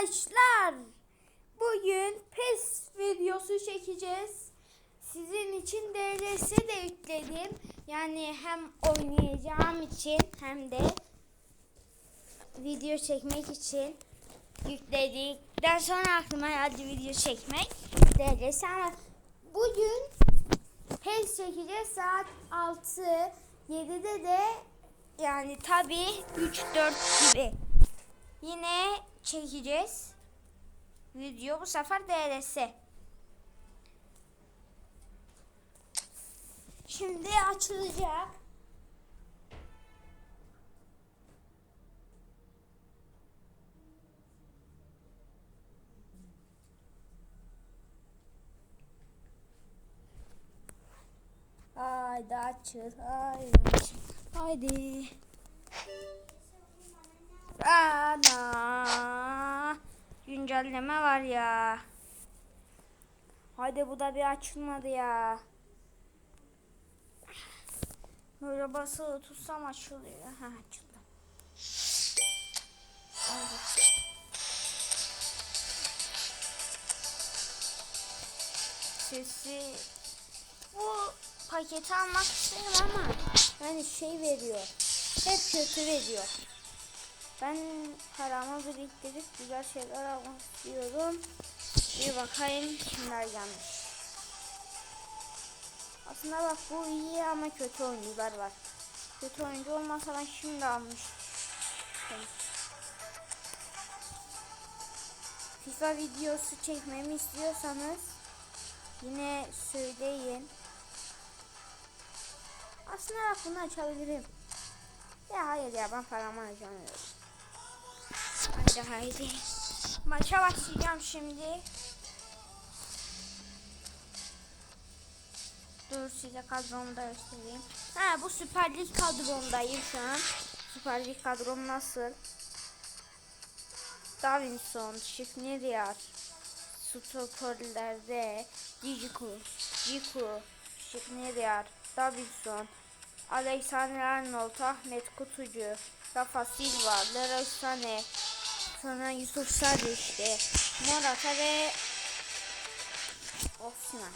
Arkadaşlar bugün PES videosu çekeceğiz. Sizin için DLS de yükledim. Yani hem oynayacağım için hem de video çekmek için yükledikten sonra aklıma geldi video çekmek. DLS ama bugün PES çekeceğiz saat 6 7'de de yani tabi 3-4 gibi yine çekeceğiz. Video bu sefer DLS. Şimdi açılacak. Haydi açıl, haydi açıl. Haydi. Ana. Güncelleme var ya. Haydi bu da bir açılmadı ya. Böyle basılı tutsam açılıyor. Ha açıldı. Haydi. Sesi bu paketi almak isterim ama yani şey veriyor. Hep kötü veriyor. Ben paramı biriktirip güzel şeyler almak istiyorum. Bir bakayım kimler gelmiş. Aslında bak bu iyi ama kötü oyuncular var. Kötü oyuncu olmasa ben şimdi almıştım. FIFA videosu çekmemi istiyorsanız yine söyleyin. Aslında bak bunu açabilirim. Ya hayır ya ben paramı harcamıyorum. Haydi haydi. Maça başlayacağım şimdi. Dur size kadromu da göstereyim. Ha bu Süper Lig kadromdayım şu an. Süper Lig kadrom nasıl? Davinson, Şifniriyar, Stoperlerde, Dijiku, Jiku, Şifniriyar, Davinson, Alexander Arnold, Ahmet Kutucu, Rafa Silva, Leroy Sané, sonra Yusuf Sarı işte, Morata ve Osman.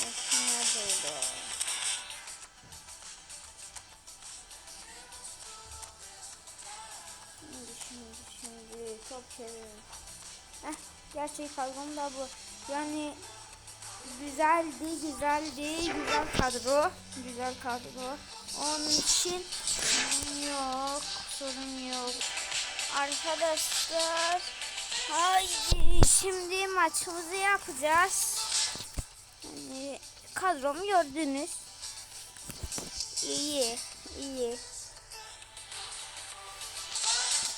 Messi neredeydi o? Şimdi şimdi şimdi çok seviyorum. Heh, gerçek kalbim da bu. Yani güzeldi, güzeldi, güzel kadro, güzel kadro. Onun için yok, sorun yok. Arkadaşlar, haydi şimdi maçımızı yapacağız. Yani kadromu gördünüz. İyi, iyi.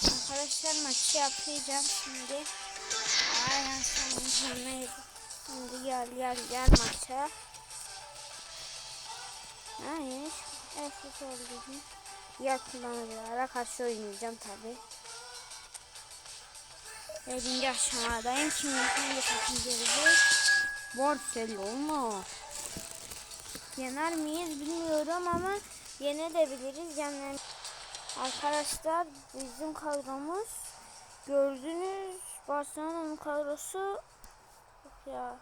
Arkadaşlar maçı yapacağım şimdi. Aynen sonunda Şimdi gel gel gel maça. Hayır. Efes oldu. Diğer kullanıcılara karşı oynayacağım tabi. Birinci aşamadayım. Şimdi hangi takım gelecek? Barcelona. Yener miyiz bilmiyorum ama yenebiliriz. Yani arkadaşlar bizim kadromuz gördünüz Barcelona'nın kadrosu ya.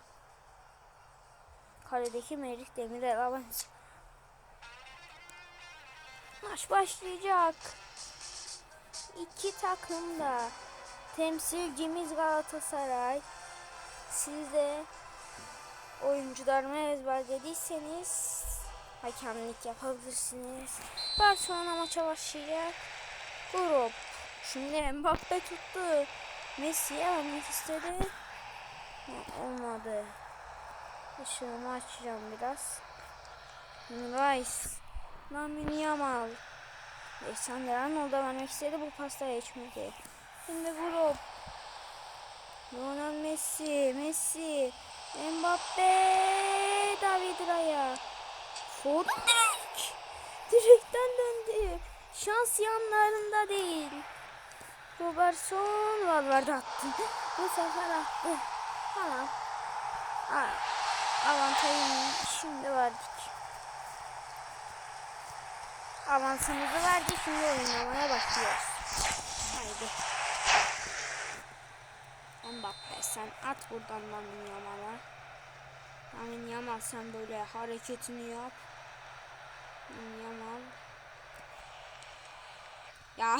Kaledeki Merih Demirel avancı. Maç başlayacak. İki takım da. Temsilcimiz Galatasaray. Siz de oyuncularımı ezberlediyseniz hakemlik yapabilirsiniz. Barcelona maça başlayacak. Grup. Şimdi Mbappe tuttu. Messi'ye almak istedi. Olmadı. Işığımı açacağım biraz. Rice. Lamine Yamal. Alexander Arnold'a vermek istedi. Bu pasta geçmedi. Şimdi grup. Lionel Messi. Messi. Mbappe. David Raya. Foden direkt. Direkten döndü. Şans yanlarında değil. Robertson Valverde attı. Bu sefer attı. Tamam. Avantajını şimdi verdik. Avansımızı verdi. Şimdi oynamaya başlıyoruz. Haydi. Mbappe sen at buradan Lamine Yamal'a. Lamine Yamal sen böyle hareketini yap. Lamine Yamal. Ya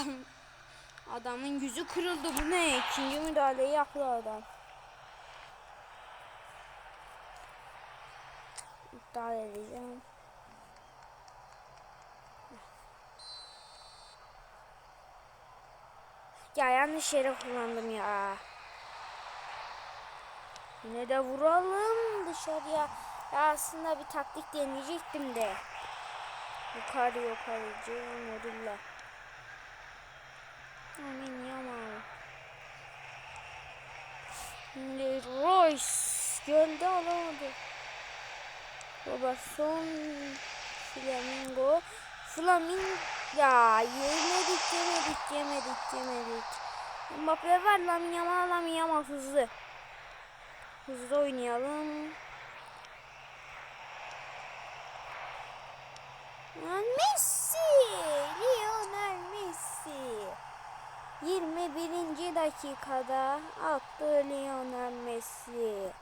adamın yüzü kırıldı bu ne? İkinci müdahaleyi yaptı adam. İptal edeceğim. Ya yanlış yere kullandım ya. Yine de vuralım dışarıya. Ya aslında bir taktik deneyecektim de. Yukarı yukarıcı modülle. Amin yaman. Royce gölde alamadı. Robertson Flamingo Flamingo ya yemedik yemedik yemedik yemedik. Mbappe var Lamine Yamal Lamine Yamal hızlı. Hızlı oynayalım. Lan Messi! Lionel Messi! 21. dakikada attı Lionel Messi.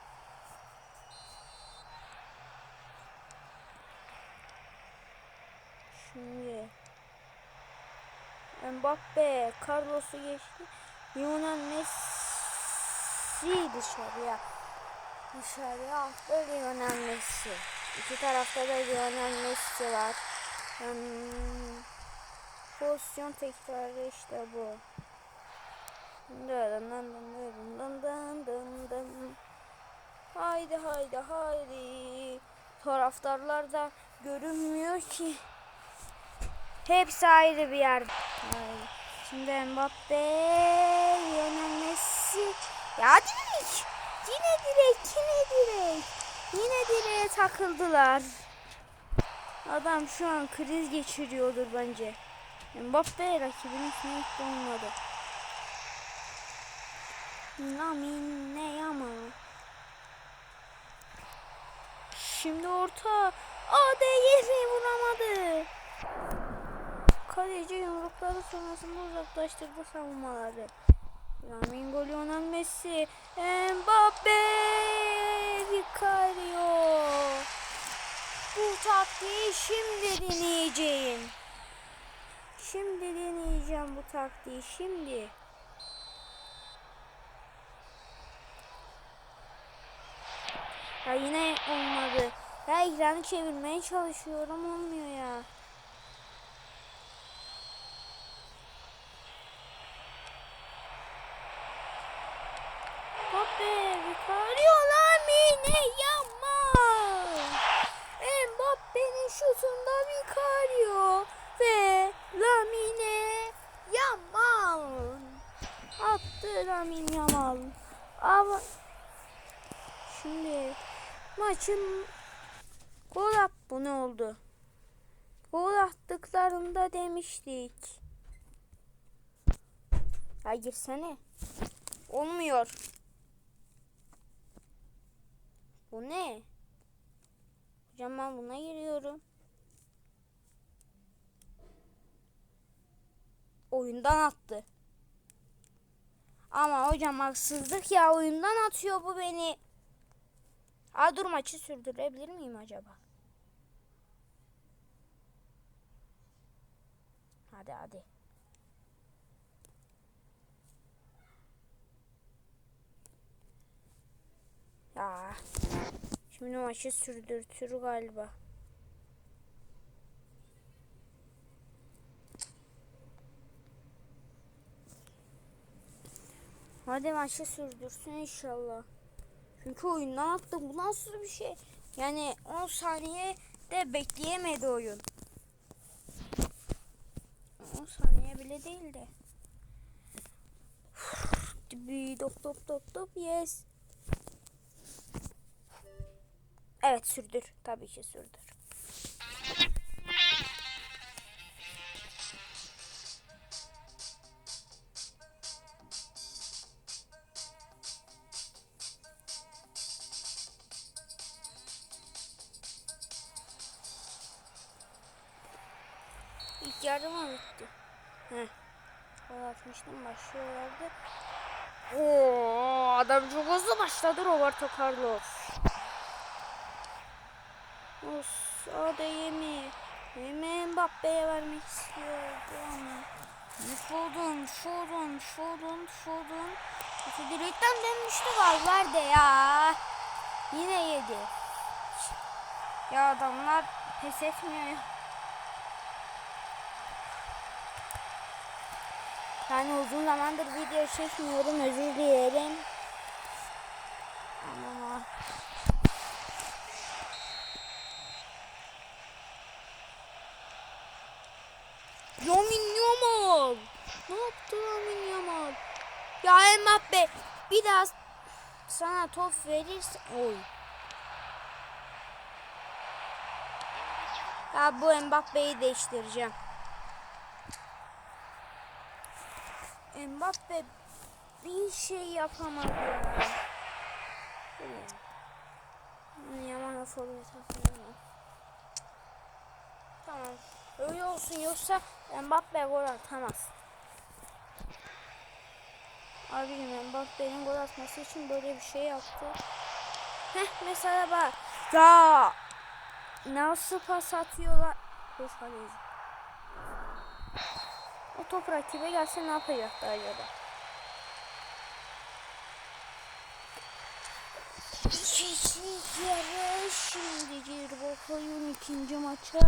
Şimdi Mbappe Carlos'u geçti. Lionel Messi dışarıya. Dışarıya attı Lionel Messi. İki tarafta da Lionel Messi var. Hmm, pozisyon tekrarı işte bu. Haydi haydi haydi. Taraftarlar da görünmüyor ki. Hepsi ayrı bir yer. Haydi. Şimdi Mbappe, Lionel Messi. Ya direk. Yine direk, yine direk. Yine direğe takıldılar. Adam şu an kriz geçiriyordur bence. Mbappe rakibinin hiç olmadı. Lamine Yamal. Şimdi orta. ADY'yi vuramadı. Kaleci yumrukları sonrasında uzaklaştırdı savunmaları. Lamine Lionel Messi. Mbappe. Vicario. Bu taktiği şimdi deneyeceğim. Şimdi deneyeceğim bu taktiği şimdi. Ya yine olmadı. Ya ekranı çevirmeye çalışıyorum olmuyor ya. Mbappe, Vicario, Lamine Yamal. Mbappe'nin şutunda Vicario ve Lamine Yamal. Attı Lamine Yamal. Ama şimdi maçın gol at bu ne oldu? Gol attıklarında demiştik. Ya girsene. Olmuyor. Bu ne? Hocam ben buna giriyorum. Oyundan attı. Ama hocam haksızlık ya oyundan atıyor bu beni. Aa dur maçı sürdürebilir miyim acaba? Hadi hadi. Ya. Şimdi maçı sürdürtür galiba. Hadi maçı sürdürsün inşallah. Çünkü oyundan attım. Bu nasıl bir şey? Yani 10 saniye de bekleyemedi oyun. 10 saniye bile değil de. Bir dop dop dop dop yes. Evet sürdür. Tabii ki sürdür. yarı mı bitti? Heh. Gol atmıştım başlıyorlardı. Oo, adam çok hızlı başladı Roberto Carlos. O da yemi. Mbappe'ye vermek istiyorum. Foden, Foden, Foden, Foden. İşte direkten dönmüştü Valverde ya. Yine yedi. Ya adamlar pes etmiyor. ya. Yani uzun zamandır video çekmiyorum özür dilerim. Ama Yamin Yamal. Ne yaptı Yamin Yamal? Ya Mbappe bir daha sana top verirse oy. Ya bu Mbappe'yi değiştireceğim. Mbappe bir şey yapamadı ya. Yaman forvet. Tamam. Öyle olsun yoksa Mbappe gol atamaz. Abim Mbappe'nin gol atması için böyle bir şey yaptı. Heh mesela bak. Ya nasıl pas atıyorlar? Dur kaleci. O top rakibe gelse ne yapacaktı acaba? Kişilik yarış şimdi gir bakalım ikinci maça.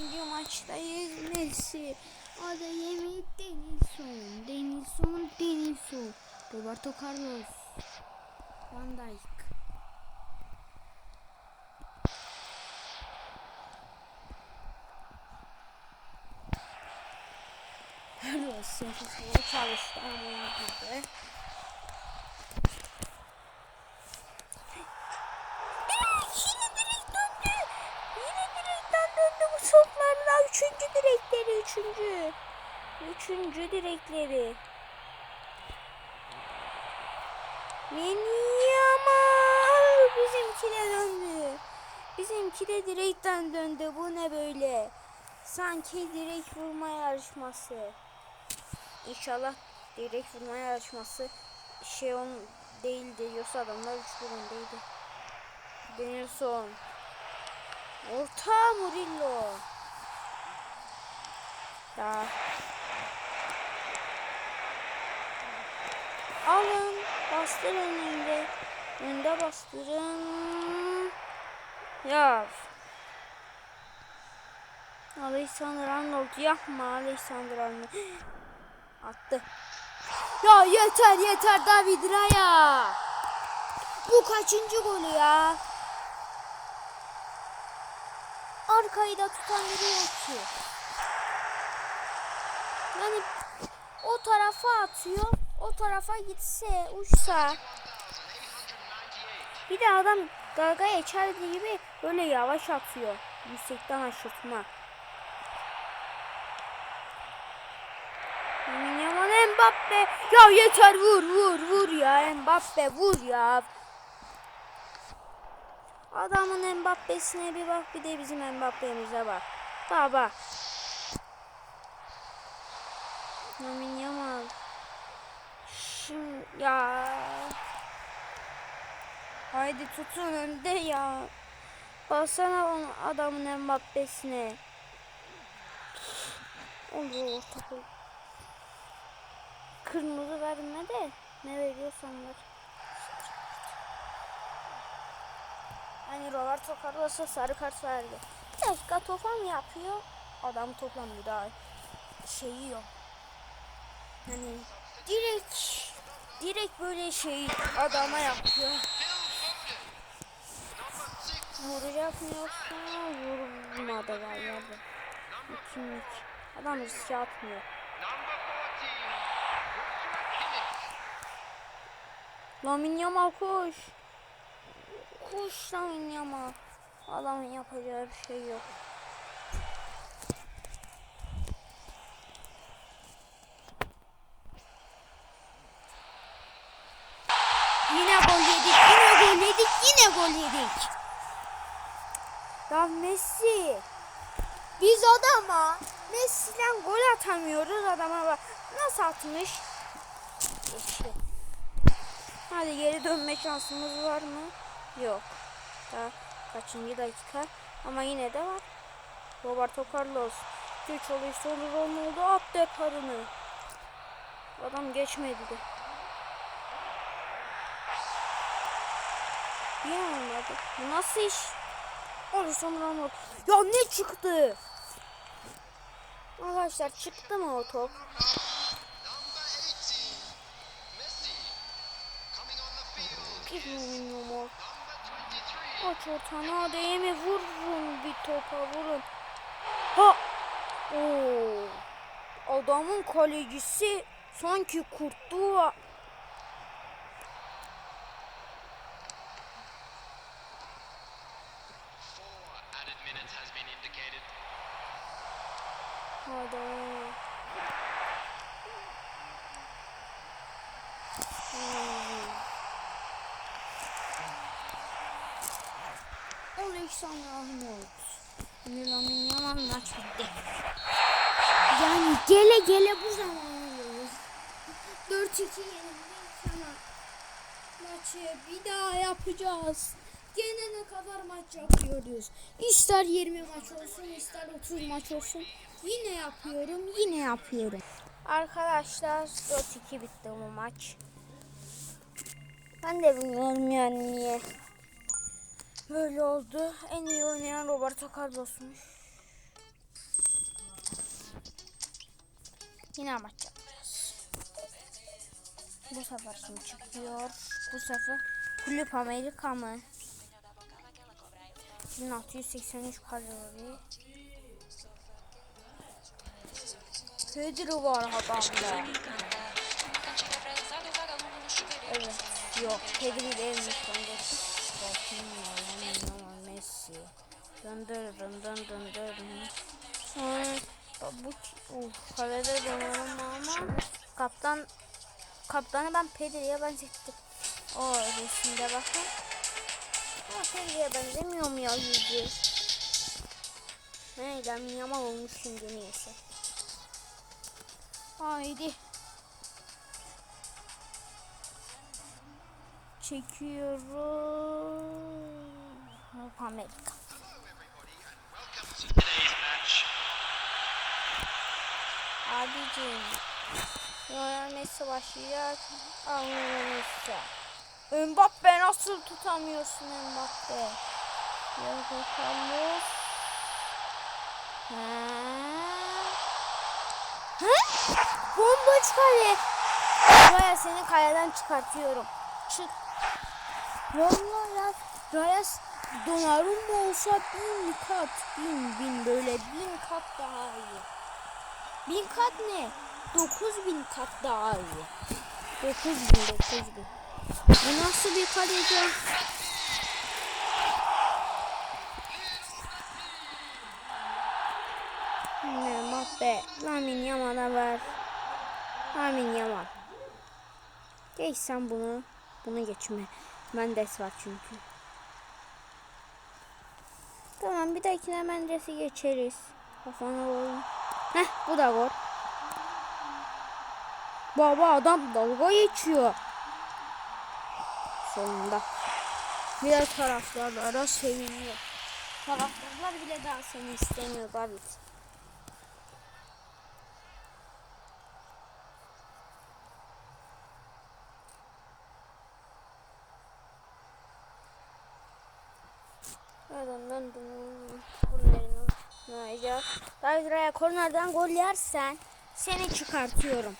İkinci maçtayız Messi. O da yemek Denilson. Denilson, Denilson. Roberto Carlos. Van Dijk. Carlos sefasına çalıştı ama olmadı. Yine direkt döndü. Yine direkten döndü bu toplarla. Üçüncü direkleri. Üçüncü. Üçüncü direkleri. Yamal. Bizimki de döndü. Bizimki de direkten döndü. Bu ne böyle? Sanki direkt vurma yarışması. İnşallah direkt vurma yarışması şey on değildi. Yoksa adamlar üç bir öndeydi. Denilson. Orta Murillo. Ya. Alın. Bastır önünde. Önde bastırın. Ya. Alexander Arnold yapma Alexander Arnold. Attı. Ya yeter yeter David Raya. Bu kaçıncı golü ya? Arkayı da tutan biri yok ki. Yani o tarafa atıyor. O tarafa gitse, uçsa. Bir de adam gaga geçerdi gibi böyle yavaş atıyor. Yüksekten aşırtma. Yaman Mbappe. Ya yeter vur vur vur ya Mbappe vur ya. Adamın Mbappe'sine bir bak bir de bizim Mbappe'mize bak. Baba. Yamin. Şimdi ya. Haydi tutun önde ya. Baksana onun adamın Mbappe'sine. Olur topu. Kırmızı verme de ne veriyorsan ver. Hani Roberto Carlos'a sarı kart verdi. Bir toplam yapıyor. Adam toplam bir daha şeyi yok. Hani direkt direkt böyle şey adama yapıyor. Vuracak mı yoksa vurmadı galiba. Kimlik. Adam riske atmıyor. Lamin Yamal koş. Koş Lamin Yamal. Adamın yapacağı bir şey yok. Yine gol yedik, yine gol yedik, yine gol yedik. Ya Messi. Biz adama Messi'den gol atamıyoruz adama bak. Nasıl atmış? İşte. Hadi geri dönme şansımız var mı? Yok. Daha kaçıncı dakika? Ama yine de var. Roberto Carlos. Güç oluyor olur olmadı at deparını. Adam geçmedi de. Niye olmadı? Bu nasıl iş? Olursun Ramos. Ya ne çıktı? Arkadaşlar çıktı mı o top? Number 18, Messi. Coming on the field, Bilmiyorum o. number 23. Aç ortana ADM'e vurun bir topa vurun. Ha! Oo. Adamın kalecisi sanki kurttu. Alexander Arnold. Milan'ın yaman maç bitti. Yani gele gele bu zaman oluyoruz. 4-2 yenildik sana. Maçı bir daha yapacağız. Gene ne kadar maç yapıyoruz. İster 20 maç olsun ister 30 maç olsun. Yine yapıyorum yine yapıyorum. Arkadaşlar 4-2 bitti bu maç. Ben de bilmiyorum yani niye. Böyle oldu. En iyi oynayan Roberto Carlos'muş. Yine maç yapacağız. Bu sefer kim çıkıyor? Bu sefer Kulüp Amerika mı? 1683 kalori. Pedro var adamda. Evet. Yok. Pedro değilmiş Döndür, döndür, döndür. Sonra bu uf, kalede dönüyorum ama kaptan kaptanı ben Pedro'ya benzettim. O resimde bakın. Ama Pedro'ya benzemiyor mu ya yüzü? Ne Lamine Yamal olmuş şimdi niyeyse. Haydi. Çekiyorum. Amerika. Abicim. Lionel Messi başlayacak. Lionel Messi. Mbappe nasıl tutamıyorsun Mbappe? Diego Carlos. Ha? Ha? Bomboş kale. Raya seni kaleden çıkartıyorum. Çık. Vallahi Raya Donnarumma olsa bin kat, bin bin böyle bin kat daha iyi. Bin kat ne? Dokuz bin kat daha iyi. Dokuz bin, dokuz bin. Bu nasıl bir kaleci? Ne Mbappe, Lamin Yamal'a ver. Lamin Yamal. Geç sen bunu. Bunu geçme. Mendes var çünkü. Tamam bir dahakine Mendes'i geçeriz. Kafana vurun. Heh bu da gol. Baba adam dalga geçiyor. Sonunda. Diğer taraftarlara seviniyor. Taraftarlar bile daha seni istemiyor David. Dön dön dön. Kornerin oynayacak. David Raya kornerden gol yersen seni çıkartıyorum.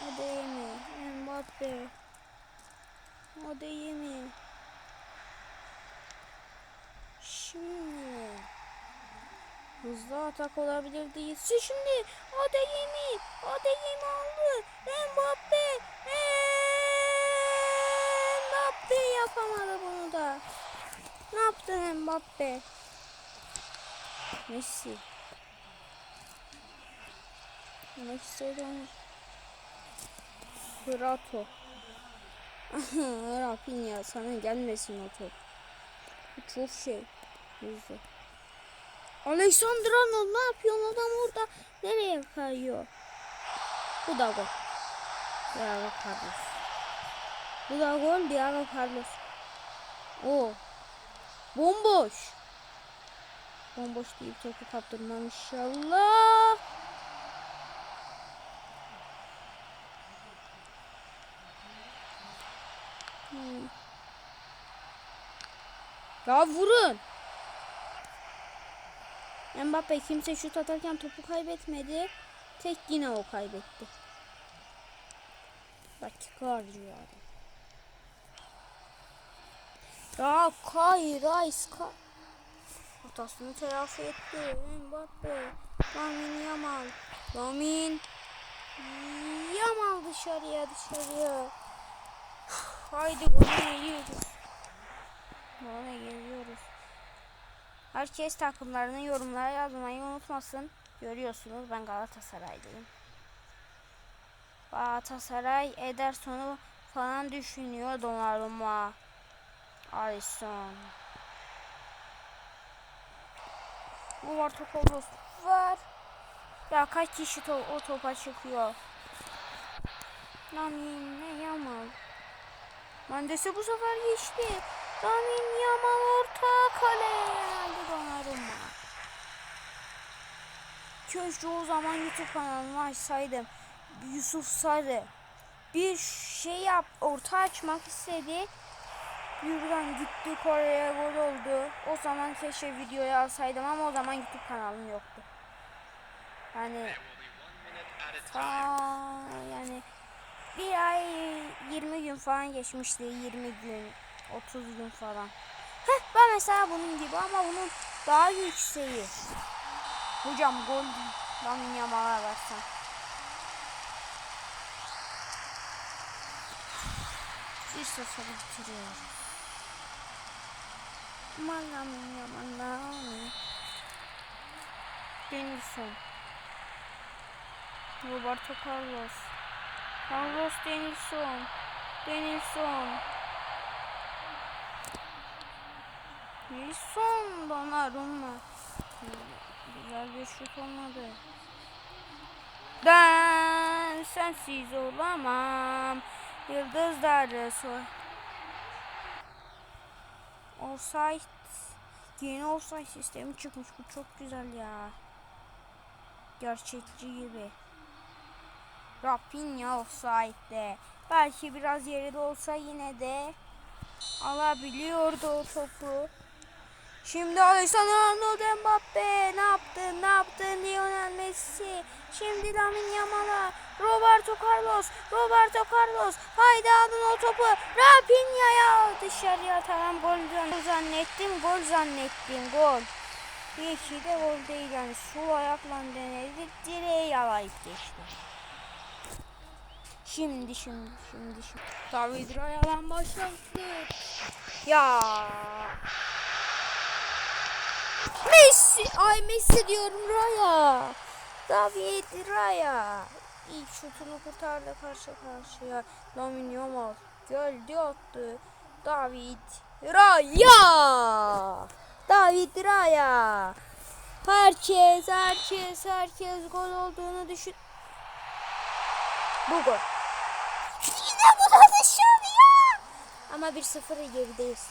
Hadi yemi. Mbappe. Hadi yemi. Şimdi. Hızlı atak olabilir değilse şimdi. Hadi yemi. Hadi yemi aldı. Mbappe. Mbappe yapamadı bunu da. Ne yaptı Mbappe? Messi. Messi'de onu. Prato. Rafinha sana gelmesin o top. Çok şey. Hızlı. Alexander Arnold ne yapıyorsun? Adam orada nereye kayıyor? Bu da gol. Diego Carlos. Da gol Diego Carlos. O. Bomboş. Bomboş değil topu kaptırmam inşallah. Hmm. Ya vurun. Mbappe kimse şut atarken topu kaybetmedi. Tek yine o kaybetti. Dakika harcıyor adam. Ya Kay Rice Kay. Hatasını telafi etti. Mbappe. Lamin Yamal. Lamin Yamal dışarıya dışarıya. Haydi gole geliyoruz. Gole geliyoruz. Herkes takımlarını yorumlara yazmayı unutmasın. Görüyorsunuz ben Galatasaraylıyım. Galatasaray Ederson'u falan düşünüyor Donnarumma. Alisson. Bu var Tokolos var. Ya kaç kişi to o topa çıkıyor. Lamin ne Yamal. Mandese bu sefer geçti. Lamin Yamal orta kale. Herhalde Donnarumma. Keşke o zaman YouTube kanalımı açsaydım. Yusuf Sarı. Bir şey yap, orta açmak istedi. Birden gitti Kore'ye gol oldu. O zaman keşke videoyu alsaydım ama o zaman YouTube kanalım yoktu. Yani There will be one minute at a time. aa, yani bir ay 20 gün falan geçmişti. 20 gün, 30 gün falan. Heh, ben mesela bunun gibi ama bunun daha yükseği. Hocam gol Lamin Yamal'a versen. Bir sıfır bitiriyor. Yamal Lamin. Denilson. Roberto Carlos. Carlos Denilson. Denilson. Denilson Donnarumma. Güzel bir şut olmadı. Ben sensiz olamam. Yıldızları sor. Offside. Yeni offside sistemi çıkmış. Bu çok güzel ya. Gerçekçi gibi. Rafinha offside'de. Belki biraz yeri olsa yine de alabiliyordu o topu. Şimdi Alexander Arnold Mbappe ne yaptı ne yaptı Lionel Messi. Şimdi Lamine Yamal'a Roberto Carlos Roberto Carlos haydi alın o topu Rafinha'ya dışarıya tamam gol zan- zannettim gol zannettim gol. Bir iki de gol değil yani sol ayakla denedi direğe yalayıp geçti. Şimdi şimdi şimdi şimdi. David Raya'dan başlattı. Ya. Messi. Ay Messi diyorum Raya. David Raya. İlk şutunu kurtardı karşı karşıya. Yamal geldi attı. David Raya. David Raya. Herkes, herkes, herkes gol olduğunu düşün. Bu gol. Yine bu da dışarıya. Ama 1-0 gerideyiz.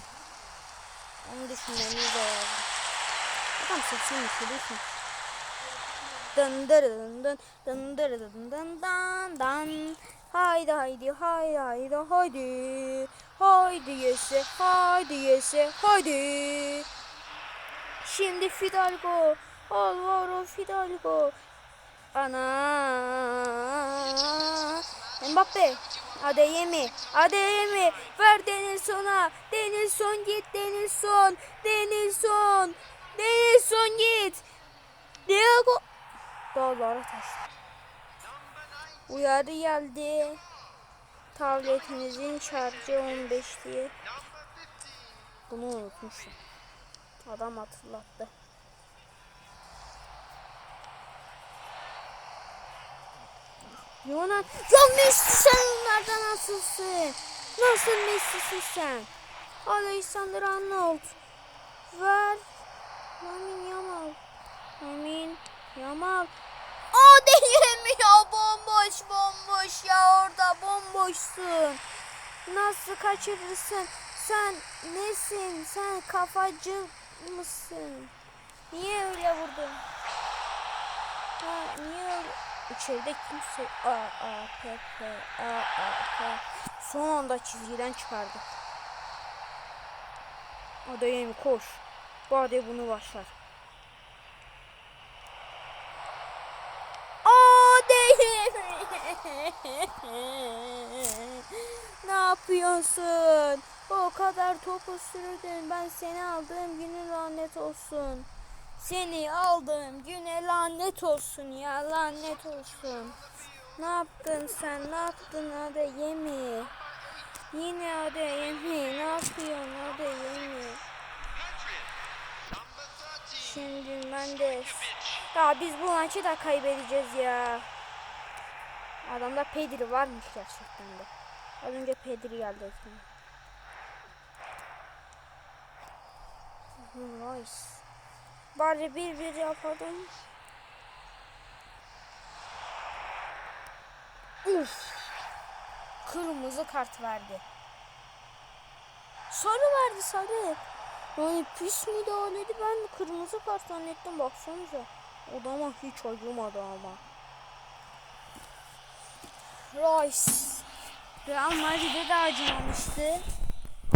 Onu düşünmemiz lazım. Adam 82 düşün. Dın Dındırın dın dındırın dın dan dan. Haydi haydi haydi haydi haydi. Haydi yese haydi yese haydi. Şimdi Fidalgo. Alvaro Fidalgo. Ana. Mbappe. Adeyemi, Adeyemi, ver Denilson'a. Denilson git, Denilson, Denilson, Denilson git. Diego Dağlara taştı Uyarı geldi Tabletinizin şarjı 15 diye Bunu unutmuşum Adam hatırlattı Yonan Ya Messi sen onlardan nasılsın? Nasıl Messi'sin sen? Alexander Arnold Ver. Lamin Yamal. Lamin Yamal. O değil mi ya bomboş bomboş ya orada bomboşsun. Nasıl kaçırırsın? Sen nesin? Sen kafacı mısın? Niye öyle vurdun? Ha, niye öyle? İçeride kimse... A, A, P, P, A, A, P. Son anda çizgiden çıkardı. Adayım koş. Bade bunu başlar. Aa değil. ne yapıyorsun? O kadar topu sürdün. Ben seni aldığım günü lanet olsun. Seni aldığım güne lanet olsun ya lanet olsun. Ne yaptın sen? Ne yaptın hadi yemi? Yine hadi yemi. Ne yapıyorsun hadi yemi? Şimdi ben de... Ya biz bu maçı da kaybedeceğiz ya. Adamda Pedri varmış gerçekten de. Az önce Pedri geldi ekranı. Nice. Bari bir bir yapalım. Uf. Kırmızı kart verdi. Sarı verdi sarı. Yani pis müdahaleydi ben kırmızı kart zannettim baksanıza. Adama hiç acımadı ama. Rice. Real Madrid'e de acımamıştı.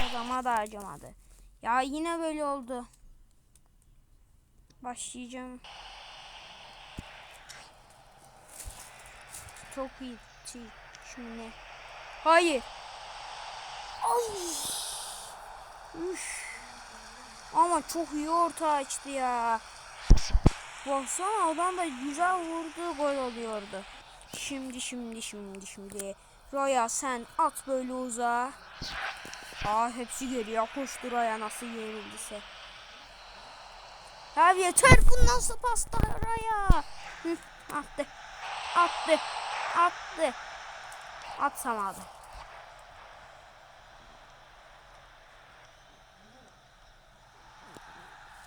Adama da acımadı. Ya yine böyle oldu. Başlayacağım. Çok iyi. Şimdi. Hayır. Ay. Üf. Ama çok iyi orta açtı ya. Baksana adam da güzel vurdu gol oluyordu. Şimdi şimdi şimdi şimdi. Raya sen at böyle uzağa. Aa hepsi geliyor. Koştu Raya nasıl yerildiyse. Ya yeter bu nasıl pasta Raya. Hı, attı. Attı. Attı. Atsamadı.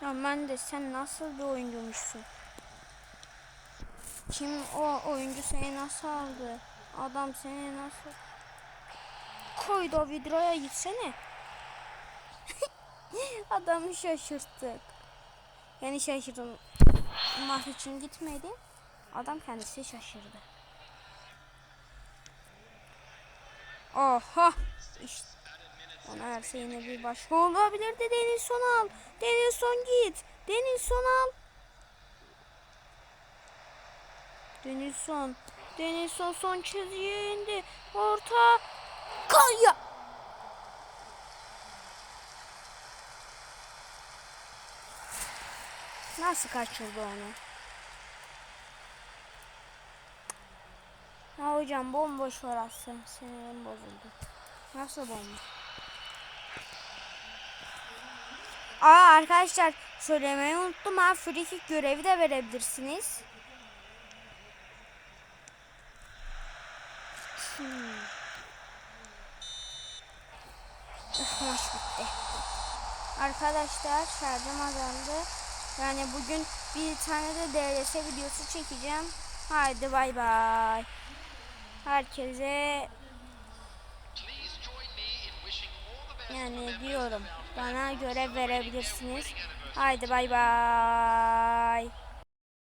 Ya ben de sen nasıl bir oyuncuymuşsun? Kim o oyuncu seni nasıl aldı? Adam seni nasıl... Koy da videoya gitsene. Adamı şaşırttık. Yani şaşırdım. Maç için gitmedi. Adam kendisi şaşırdı. Oha! İşte ona verse yine bir başka olabilirdi. Denilson al. Denilson git. Denilson al. Denilson. Denilson son çizgiye indi. Orta. Kaya. Nasıl kaçırdı onu? Ya hocam bomboş aslında. Sinirim bozuldu. Nasıl bomboş? Aa arkadaşlar söylemeyi unuttum ha free kick görevi de verebilirsiniz. Hmm. Üf, maç bitti. Arkadaşlar şarjım azaldı. Yani bugün bir tane de DLS videosu çekeceğim. Haydi bay bay. Herkese yani diyorum bana görev verebilirsiniz. Haydi bay bay.